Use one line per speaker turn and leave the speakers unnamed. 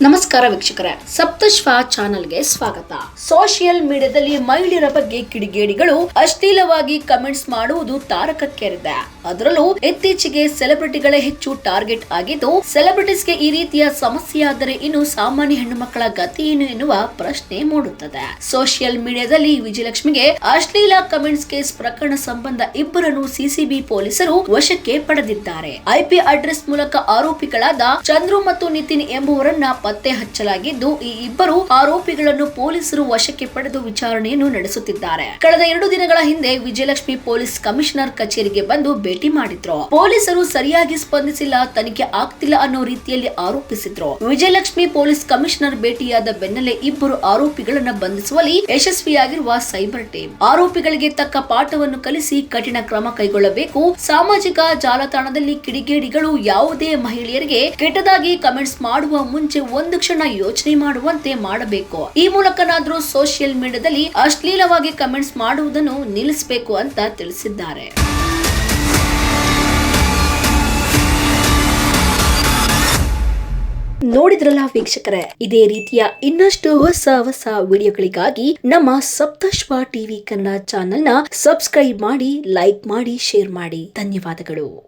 ನಮಸ್ಕಾರ ವೀಕ್ಷಕರೇ, ಸಪ್ತಶ್ವ ಚಾನೆಲ್ಗೆ ಸ್ವಾಗತ. ಸೋಷಿಯಲ್ ಮೀಡಿಯಾದಲ್ಲಿ ಮಹಿಳೆಯರ ಬಗ್ಗೆ ಕಿಡಿಗೇಡಿಗಳು ಅಶ್ಲೀಲವಾಗಿ ಕಮೆಂಟ್ಸ್ ಮಾಡುವುದು ತಾರಕಕ್ಕೇರಿದೆ. ಅದರಲ್ಲೂ ಇತ್ತೀಚೆಗೆ ಸೆಲೆಬ್ರಿಟಿಗಳೇ ಹೆಚ್ಚು ಟಾರ್ಗೆಟ್ ಆಗಿದ್ದು, ಸೆಲೆಬ್ರಿಟೀಸ್ಗೆ ಈ ರೀತಿಯ ಸಮಸ್ಯೆಯಾದರೆ ಇನ್ನು ಸಾಮಾನ್ಯ ಹೆಣ್ಣು ಮಕ್ಕಳ ಗತಿ ಏನು ಎನ್ನುವ ಪ್ರಶ್ನೆ ಮೂಡುತ್ತದೆ. ಸೋಷಿಯಲ್ ಮೀಡಿಯಾದಲ್ಲಿ ವಿಜಯಲಕ್ಷ್ಮಿಗೆ ಅಶ್ಲೀಲ ಕಮೆಂಟ್ಸ್ ಕೇಸ್ ಪ್ರಕರಣ ಸಂಬಂಧ ಇಬ್ಬರನ್ನು ಸಿಸಿಬಿ ಪೊಲೀಸರು ವಶಕ್ಕೆ ಪಡೆದಿದ್ದಾರೆ. ಐಪಿ ಅಡ್ರೆಸ್ ಮೂಲಕ ಆರೋಪಿಗಳಾದ ಚಂದ್ರು ಮತ್ತು ನಿತಿನ್ ಎಂಬುವರನ್ನ ಪತ್ತೆ ಹಚ್ಚಲಾಗಿದ್ದು, ಈ ಇಬ್ಬರು ಆರೋಪಿಗಳನ್ನು ಪೊಲೀಸರು ವಶಕ್ಕೆ ಪಡೆದು ವಿಚಾರಣೆಯನ್ನು ನಡೆಸುತ್ತಿದ್ದಾರೆ. ಕಳೆದ ಎರಡು ದಿನಗಳ ಹಿಂದೆ ವಿಜಯಲಕ್ಷ್ಮಿ ಪೊಲೀಸ್ ಕಮಿಷನರ್ ಕಚೇರಿಗೆ ಬಂದು ಭೇಟಿ ಮಾಡಿದ್ರು. ಪೊಲೀಸರು ಸರಿಯಾಗಿ ಸ್ಪಂದಿಸಿಲ್ಲ, ತನಿಖೆ ಆಗ್ತಿಲ್ಲ ಅನ್ನೋ ರೀತಿಯಲ್ಲಿ ಆರೋಪಿಸಿದ್ರು. ವಿಜಯಲಕ್ಷ್ಮಿ ಪೊಲೀಸ್ ಕಮಿಷನರ್ ಭೇಟಿಯಾದ ಬೆನ್ನಲ್ಲೇ ಇಬ್ಬರು ಆರೋಪಿಗಳನ್ನ ಬಂಧಿಸುವಲ್ಲಿ ಯಶಸ್ವಿಯಾಗಿರುವ ಸೈಬರ್ ಟೀಮ್. ಆರೋಪಿಗಳಿಗೆ ತಕ್ಕ ಪಾಠವನ್ನು ಕಲಿಸಿ ಕಠಿಣ ಕ್ರಮ ಕೈಗೊಳ್ಳಬೇಕು. ಸಾಮಾಜಿಕ ಜಾಲತಾಣದಲ್ಲಿ ಕಿಡಿಗೇಡಿಗಳು ಯಾವುದೇ ಮಹಿಳೆಯರಿಗೆ ಕೆಟ್ಟದಾಗಿ ಕಮೆಂಟ್ಸ್ ಮಾಡುವ ಮುಂಚೆ ಒಂದು ಕ್ಷಣ ಯೋಚನೆ ಮಾಡುವಂತೆ ಮಾಡಬೇಕು. ಈ ಮೂಲಕನಾದ್ರೂ ಸೋಷಿಯಲ್ ಮೀಡಿಯಾದಲ್ಲಿ ಅಶ್ಲೀಲವಾಗಿ ಕಮೆಂಟ್ಸ್ ಮಾಡುವುದನ್ನು ನಿಲ್ಲಿಸಬೇಕು ಅಂತ ತಿಳಿಸಿದ್ದಾರೆ. ನೋಡಿದ್ರಲ್ಲ ವೀಕ್ಷಕರೇ, ಇದೇ ರೀತಿಯ ಇನ್ನಷ್ಟು ಹೊಸ ಹೊಸ ವಿಡಿಯೋಗಳಿಗಾಗಿ ನಮ್ಮ ಸಪ್ತಶ್ವ ಟಿವಿ ಕನ್ನಡ ಚಾನೆಲ್ನ ಸಬ್ಸ್ಕ್ರೈಬ್ ಮಾಡಿ ಲೈಕ್ ಮಾಡಿ ಶೇರ್ ಮಾಡಿ. ಧನ್ಯವಾದಗಳು.